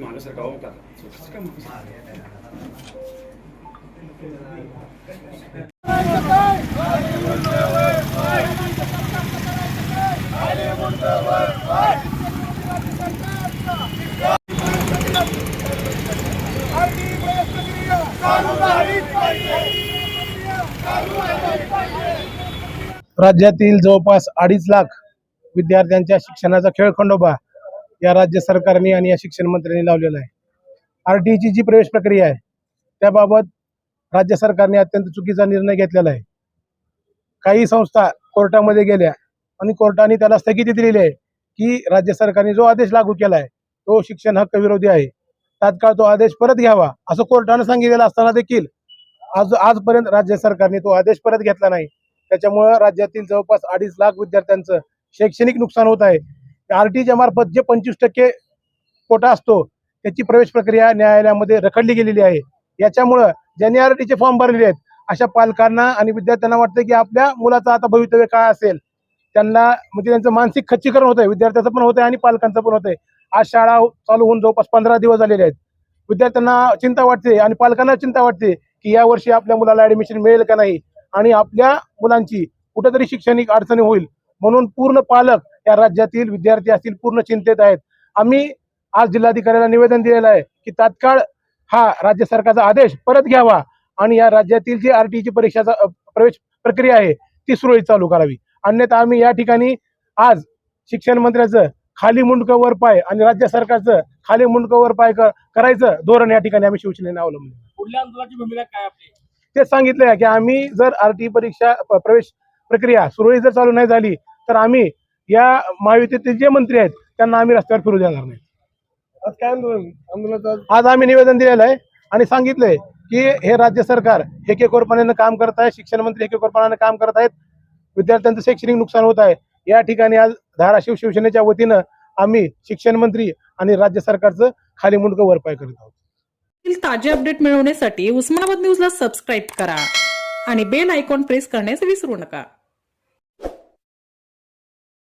तुम्ही सर गाव टाका राज्यातील जवळपास अडीच लाख विद्यार्थ्यांच्या शिक्षणाचा खेळ खंडोबा या राज्य सरकारने आणि या शिक्षण मंत्र्यांनी लावलेला आहे. आर टी ची जी प्रवेश प्रक्रिया आहे त्याबाबत राज्य सरकारने अत्यंत चुकीचा निर्णय घेतलेला आहे. काही संस्था कोर्टामध्ये गेल्या आणि कोर्टाने त्याला स्थगिती दिलेली आहे की राज्य सरकारने जो आदेश लागू केला आहे तो शिक्षण हक्क विरोधी आहे. तात्काळ तो आदेश परत घ्यावा असं कोर्टानं सांगितलेलं असताना देखील आज आजपर्यंत राज्य सरकारने तो आदेश परत घेतला नाही. त्याच्यामुळं राज्यातील जवळपास अडीच लाख विद्यार्थ्यांचं शैक्षणिक नुकसान होत आहे. आरटीच्या मार्फत जे पंचवीस टक्के कोटा असतो त्याची प्रवेश प्रक्रिया न्यायालयामध्ये रखडली गेलेली आहे. याच्यामुळं ज्यांनी आरटीचे फॉर्म भरलेले आहेत अशा पालकांना आणि विद्यार्थ्यांना वाटतं की आपल्या मुलाचं आता भवितव्य काय असेल त्यांना म्हणजे त्यांचं मानसिक खच्चीकरण होत आहे विद्यार्थ्याचं पण होत आहे आणि पालकांचं पण होत आहे आज शाळा चालू होऊन जवळपास पंधरा दिवस झालेले आहेत. विद्यार्थ्यांना चिंता वाटते आणि पालकांना चिंता वाटते की या वर्षी आपल्या मुलाला ऍडमिशन मिळेल का नाही आणि आपल्या मुलांची कुठेतरी शैक्षणिक अडचणी होईल. म्हणून पूर्ण पालक या राज्यातील विद्यार्थी असतील पूर्ण चिंतेत आहेत. आम्ही आज जिल्हाधिकाऱ्याला निवेदन दिलेलं आहे की तात्काळ हा राज्य सरकारचा आदेश परत घ्यावा आणि या राज्यातील जी आरटीची परीक्षाचा अ, प्रवेश प्रक्रिया आहे ती सुरळीत चालू करावी. अन्यथा आम्ही या ठिकाणी आज शिक्षण मंत्र्याचं खाली मुंडकं वर पाय आणि राज्य सरकारचं खाली मुंडकं वर पाय क- करायचं धोरण या ठिकाणी आम्ही शिवसेनेने अवलंबलं पुढल्या आंदोलनाची भूमिका काय आपली? तेच सांगितलंय की आम्ही जर आरटी परीक्षा प- प्रवेश प्रक्रिया सुरळीत जर चालू नाही झाली तर आम्ही या महायुतीतील जे मंत्री आहेत त्यांना आम्ही रस्त्यावर फिरू देणार नाही. आज काय आंदोलन आज? आम्ही निवेदन दिलेलं आहे आणि सांगितलंय की हे राज्य सरकार हेकेकोरपणानं काम करत आहे शिक्षण मंत्री हेकेकोरपणानं काम करत आहेत विद्यार्थ्यांचं शैक्षणिक नुकसान होत आहे. या ठिकाणी आज धाराशिव शिवसेनेच्या वतीनं आम्ही शिक्षण मंत्री आणि राज्य सरकारचं खाली मुंडकं वरपाय करीत आहोत. ताजे अपडेट मिळवण्यासाठी उस्मानाबाद न्यूजला सबस्क्राईब करा आणि बेल आयकॉन प्रेस करण्यास विसरू नका.